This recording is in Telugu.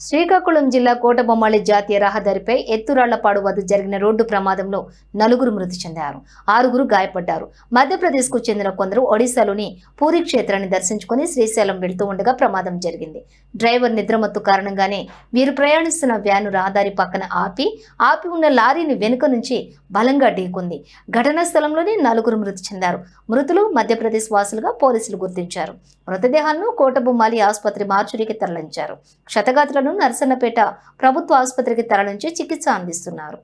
శ్రీకాకుళం జిల్లా కోటబొమ్మాళి జాతీయ రహదారిపై ఎత్తురాళ్ళపాడు వద్ద జరిగిన రోడ్డు ప్రమాదంలో నలుగురు మృతి చెందారు. ఆరుగురు గాయపడ్డారు. మధ్యప్రదేశ్కు చెందిన కొందరు ఒడిశాలోని పూరి క్షేత్రాన్ని దర్శించుకుని శ్రీశైలం వెళ్తూ ఉండగా ప్రమాదం జరిగింది. డ్రైవర్ నిద్రమత్తు కారణంగానే వీరు ప్రయాణిస్తున్న వ్యాను రహదారి పక్కన ఆపి ఆపి ఉన్న లారీని వెనుక నుంచి బలంగా ఢీకొంది. ఘటనా స్థలంలోనే నలుగురు మృతి చెందారు. మృతులు మధ్యప్రదేశ్ వాసులుగా పోలీసులు గుర్తించారు. మృతదేహాలను కోటబొమ్మాలి ఆసుపత్రి మార్చురికి తరలించారు. క్షతగాత్రులను నర్సన్నపేట ప్రభుత్వ ఆసుపత్రికి తరలించి చికిత్స అందిస్తున్నారు.